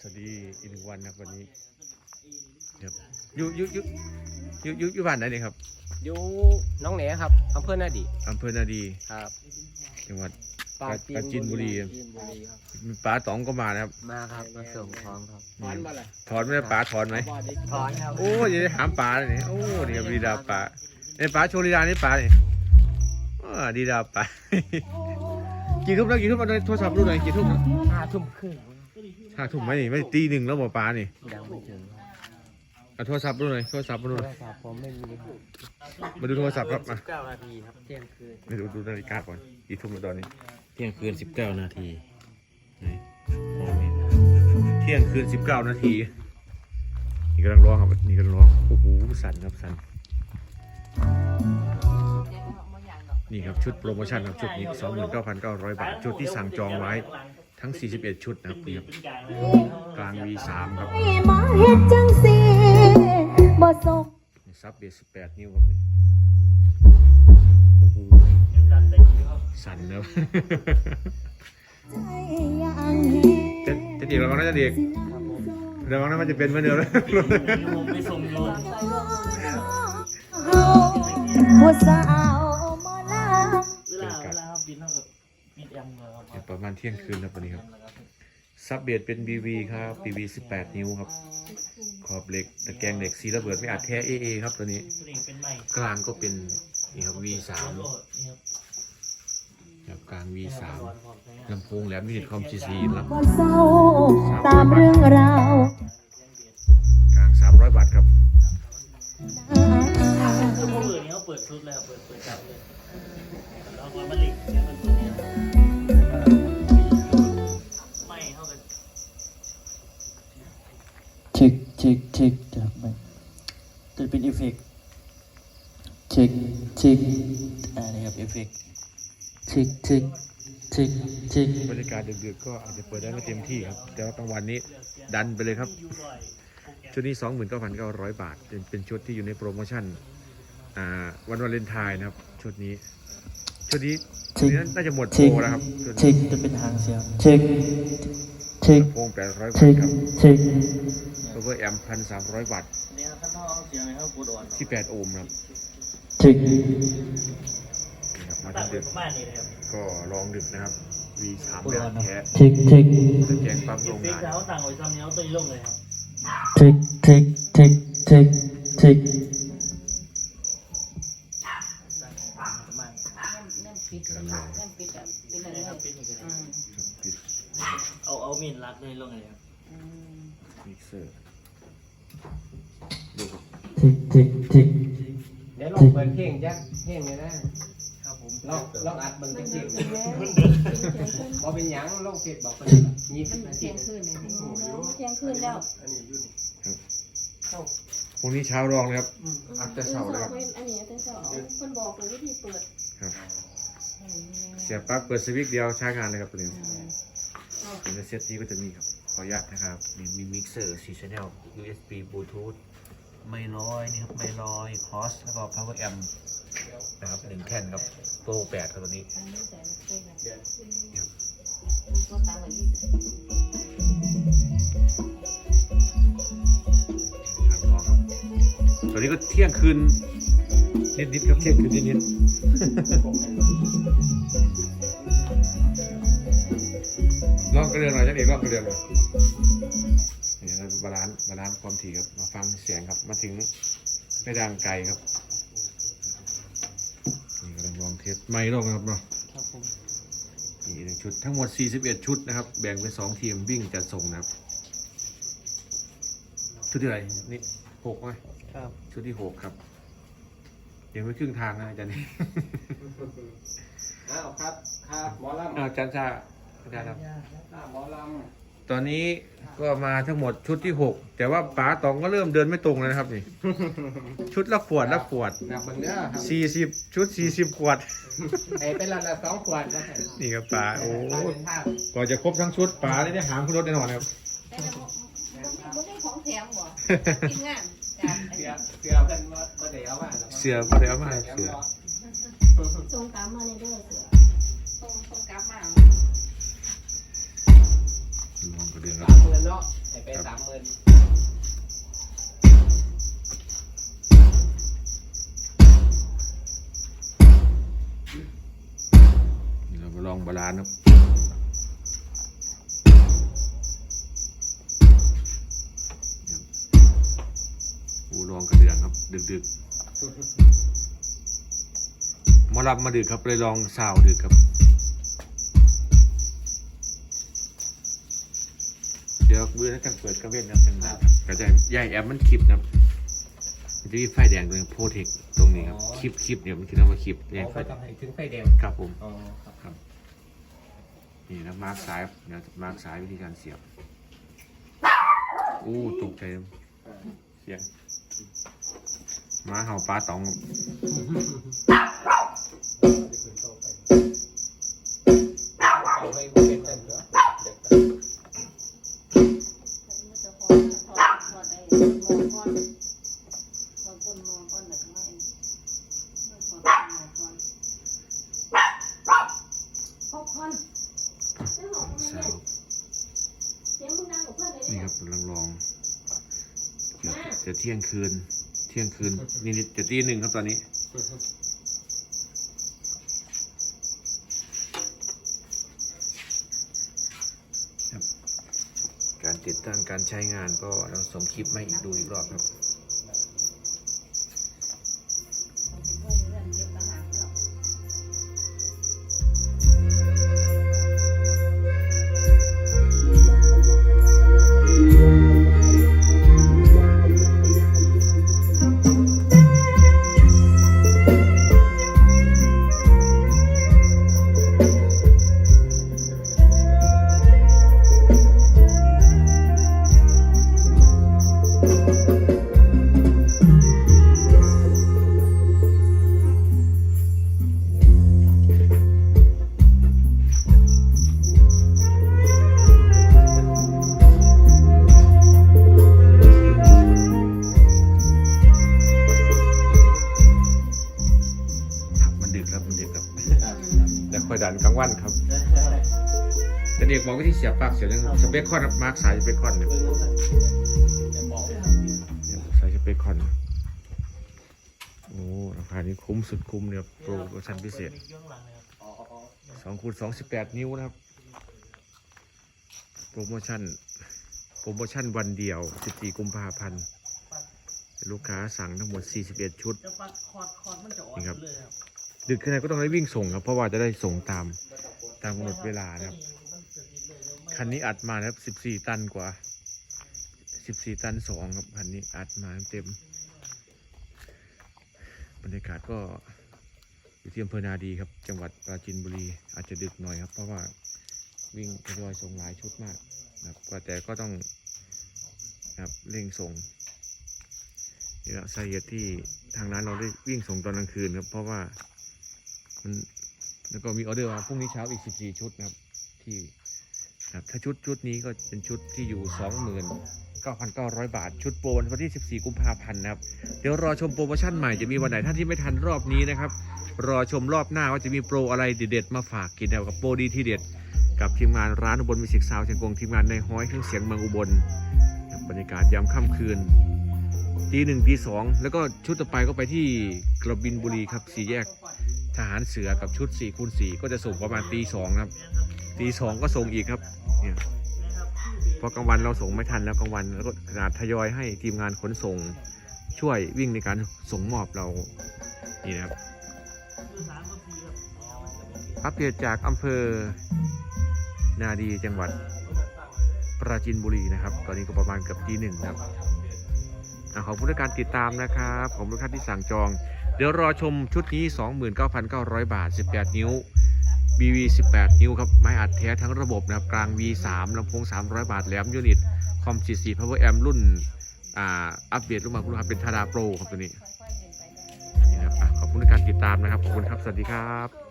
สวัสดีอีกหนึ่งวันนะครับวันนี้ครับอยู่อยู่อยู่อยู่อยู่อยู่บ้านไหนเนี่ยครับอยู่หน้องแหนครับอำเภอนาดีอำเภอนาดีครับจังหวัด ปราปราจีนบุรีปราจีนบุรีครับมีป๋าต๋องก็มานะครับมาครับมาส่งของครับถอนมาเลยถอนไหมป๋าถอนไหมถอนครับโอ้ยจะได้ถามป๋าเลยนี่โอ้นี่ครับดีดาป๋าไอ้ยป๋าโชว์ดีดานี่ป๋านี่อ่าดีดาป๋า กี่ทุ่มแล้วกี่ทุ่มเอาโทรศัพท์ดูหน่อยกี่ทุ่มแล้ว ห้าทุ่มครึ่ง ห้าทุ่มไหมนี่ไม่ตีหนึ่งแล้วหมอป๋านี่ยังไม่ถึงครับเอาโทรศัพท์ดูหน่อยโทรศัพท์มาดูโทหรน่อยศัพท์ผมไม่มีมาดูโทรศัพท์ครับมาเก้านาทีครับเที่ยงคืนไม่ดูดูนาฬิกาก่อนกี่ทุ่มแล้วตอนนี้ เที่ยงคืน19นาทีเที่ยงคืน19นาทีนี่กำลังร้องครับนี่กำลังร้องโอ้โหสั่นครับสั่นนี่ครับชุดโปรโมชั่นครับชุดนี้29,900บาทชุดที่สั่งจองไว้ ทั้ง 41 ชุดนะครับนี่ครับกลาง V3 ครับให้มาเฮ็ดจังสิบ่สกนี่ซับเบส18 นิ้วครับนี่โอ้โหสั่นนะครับใจอย่างเฮ็จะดจะเด็กระวังนะจะเด็กครับผมระวังนะมันจะเป็นเหมือนเดิมนะผู้สาวหมอ เลยครับประมาณเที่ยงคืนครับวันนี้ครับ ซับเบสเป็น BV ครับ BV 18 นิ้วครับ ขอบเหล็กตะแกรงเหล็กสีระเบิดไม่อัดแท้ AA ครับตัวนี้ตัวนี้เป็นใหม่กลางก็เป็นนี่ครับ V3 โหลดนี่ครับครับกลาง V3 ลำโพงแหลมมินิคอม CC ลบ่เศร้าตามเรื่องราว อฟเฟกต์เช็คเช็คอ่านี่ครับเอฟเฟกต์เช็คเช็คเช็คเช็คบรรยากาศดึกๆก็อาจจะเปิดได้ไม่เต็มที่ครับ แต่ว่ากลางวันนี้ดันไปเลยครับยูร่อยชุดนี้ 29,900 บาท เป็นเป็นชุดที่อยู่ในโปรโมชั่นอ่าวันวาเลนไทน์นะครับ ชุดนี้ ชุดนี้ชุดนี้น่าจะหมดโปเช็ครแล้วครับชุดเช็คจะเป็นหางเสียงเช็คเช็คโปง800บาเช็ทคครับเช็ค Power Amp 1,300วัตต์เนี่ยถ้าเขาเอาเสียงใน เขากดอ่อนที่8โอห์มครับเช็คนี่ครับมาตั้ทางงเป็ดึนกประมาณนี้นะครับก็ลองดึกนะครับ V3 แบบแท้เช็คเช็คตะแกรงปั๊มเอโรฟงเฟกงานต์เขาต่างไว้ซ้ำเนี้ยตัวนี้ลงเลยครับเช็คเช็คเช็คเช็คเช็คประมาณกำลังลองนี้ครับเป็นอีกเลยปิดเอาเอามีนรัดเลยลงเลยครับมิกเซอร์ ดูครับเช็คเช็คเช็คเดี๋ยวลองเปิดเพลงจักเพลงเลยนะครับผมลองลองอัดเบิ่งจักเพลงบ่เป็นหยังลองเก็บบอกเพิ่นยี่สิบนาทีเที่ยงคืนเลยเที่ยงคืนแล้วอันนี้อยู่นี่พรุ่งนี้เช้ารองเลยครับอัพแต่เสาร์เลยครับอันนี้แต่เสาร์เพิ่นบอกเลยวิธีเปิดครับเสียบปลั๊กเปิดสวิตช์เดียวใช้งานเลยครับตัวนี้เป็นเซตนี้ก็จะมีครับข ออนุญาตนะครับมีมีมิกเซอร์4 channel USB Bluetooth ไม่ลอยนี่ครับไม่ลอยคอสแล้วก็ power amp นะครับหนึ่งแท่นครับโปรแปดครับตัวนี้อันนี้แต่ไม่ใช่แบบครับก็ตามแบบนี้ครับน้องครับตอนนี้ก็เที่ยงคืนนิดๆครับเที่ยงคืนนิดๆ เรืองหน่อยจังเอกลองกระเรืองหน่อยนี่ครับาลานซ์บาลานซ์ความถี่ครับมาฟังเสียงครับมาถึงไม่ดังไกลครับนี่กำลังลองเทสไม่ลองนะครับเนาะครับผมนี่หนึ่งชุดทั้งหมด 41 ชุดนะครับ แบ่งเป็น 2 ทีมวิ่งจัดส่งนะครับ ชุดที่ไรนี่หกไหมครับ ชุดที่หกครับยังไม่ครึ่งทางนะอาจารย์นี่ อ้าวครับ ครับ หมอลำอ้าวอาจารย์ชา อาจารย์ครับอ่าหมอลตอนนี้ก็มาทั้งหมดชุดที่หกแต่ว่าป๋าตองก็เริ่มเดินไม่ตรงแล้วนะครับนี่ ชุดละขวดละขวดำนับเบิ่งเด้อครับสี่สิบชุดสี่สิบขวด ไอ้เป็นละละสองขวดก็ใส่นี่ครับป๋าโอ้ตาเป็นภาพก่อนจะครบทั้งชุดป๋าได้ได้หางคุณรถแน่นอนครับ แต่ไม่ได้ของแถมบ่ทีมงานจานเสือเสือเพิ่นบ่บ่ได้เอามาหรอกเสือบ่ได้เอามาเสือ ส่งกลับมาในเด้อเสือ ส่งส่งกลับมา ลองกระเดืองคสารับมหมื่นเนาะไอ้ไปสามหมื่นเรามาลองบาลานซ์ครับครับอูลองกระเดืองครับ ดึกดึกๆมารับมาดึกครับเลยลองสาวดึกครับ ดี๋ยวมือถ้ากันเปิดกระเว้นนะครับเป็นแบบกระจายใหญ่แอปมันคลิปนะครับมันจะมีไฟแดงตรงนี้โพเทคตรงนี้ครับ คลิปคลิปเนี่ยมันคือคำว่าคลิปแดงเอาไฟไปแดงทำให้ถึงไฟแดงครับผมอ๋อครับนี่นะมาร์กสายครับเดี๋ยวมาร์กสายวิธีการเสียบอู้ตกใจเสียงหมาเห่าปลาตอง ที่ยงคืน เที่ยงคืนนี่นี่จะตีหนึ่งครับตอนนี้ครับการติดตั้งการใช้งานก็เราส่งคลิปมาอีกดูอีกรอบครับครับ กบอกวิธีเสียบปลั๊กเสียบยังสเปคคอนครับมาร์กสายสเปคคอนเนี่ยจะบอกเนี่ยสายสเปคคอนโอ้ราคานี้คุ้มสุดคุ้มเนี่ยโปรโมชั่นพิเศษปิดมิกย่องหลังเลยครับอ๋ออ๋อสองคูณสองสิบแปดนิ้วนะครับ โปรโมชั่นโปรโมชั่นวันเดียวสิบสี่กุมภาพันธ์ลูกค้าสั่งทั้งหมดสี่สิบเอ็ดชุดจะปัดคอร์ดคอร์ดมันจะอ่อนนี่ครับเลยครับดึกขนาดก็ต้องได้วิ่งส่งครับ เพราะว่าจะได้ส่งตามตามกำหนดเวลานะครับ คันนี้อัดมาครับสิบสี่ตันกว่าสิบสี่ตันสองครับคันนี้อัดมาเต็ม บรรยากาศก็อยู่ที่อำเภอนาดีครับ จังหวัดปราจีนบุรีอาจจะดึกหน่อยครับ เพราะว่าวิ่งทยอยส่งหลายชุดมากนะครับก็แต่ก็ต้องครับเร่งส่งนี่แหละสาเหตุที่ทางร้านเราได้วิ่งส่งตอนกลางคืนครับ เพราะว่ามันแล้วก็มีออเดอร์มาพรุ่งนี้เช้าอีก 14 ชุดนะครับ ที่ ครับถ้าชุดชุดนี้ก็เป็นชุดที่อยู่ 29,900 บาท ชุดโปรวันที่ 14 กุมภาพันธ์นะครับ เดี๋ยวรอชมโปรโมชั่นใหม่จะมีวันไหนท่านที่ไม่ทันรอบนี้นะครับ รอชมรอบหน้าว่าจะมีโปรอะไรเด็ดๆมาฝากกินนะครับกับโปรดีที่เด็ด กับทีมงานร้านอุบลมิสิกซาวเชียงกงทีมงานในห้อยเครื่องเสียงเมืองอุบลบบรรยากาศยามค่ำคืนตีหนึ่งตีสองแล้วก็ชุดต่อไปก็ไปที่กระบินบุรีครับสี่แยก ทหารเสือกับชุด4คูณ4ก็จะส่งประมาณตีสองครับตีสองก็ส่งอีกครับเนี่ยพราะกลางวันเราส่งไม่ทันแล้วกลางวันแล้วก็ขนาดทยอยให้ทีมงานขนส่งช่วยวิ่งในการส่งมอบเรานี่นะครับคือสามกับสี่ครับอ๋ออัปเดตจากอำเภอนาดีจังหวัดปราจีนบุรีนะครับ ตอนนี้ก็ประมาณเกือบตีหนึ่งครับขอบคุณในการติดตามนะครับผมทุกท่านที่สั่งจอง เดี๋ยวรอชมชุดนี้ 29,900 บาท 18 นิ้ว BV 18 นิ้วครับไม้อัดแท้ทั้งระบบนะครับกลาง V3 ลำโพง 300 บาทแหลมยูนิตคอม 44 Power Amp รุ่นอ่าอัปเดตลงมาคุณครับเป็นทาดาโปรครับตัวนี้นี่นะครับขอบคุณในการติดตามนะครับ ขอบคุณครับ สวัสดีครับ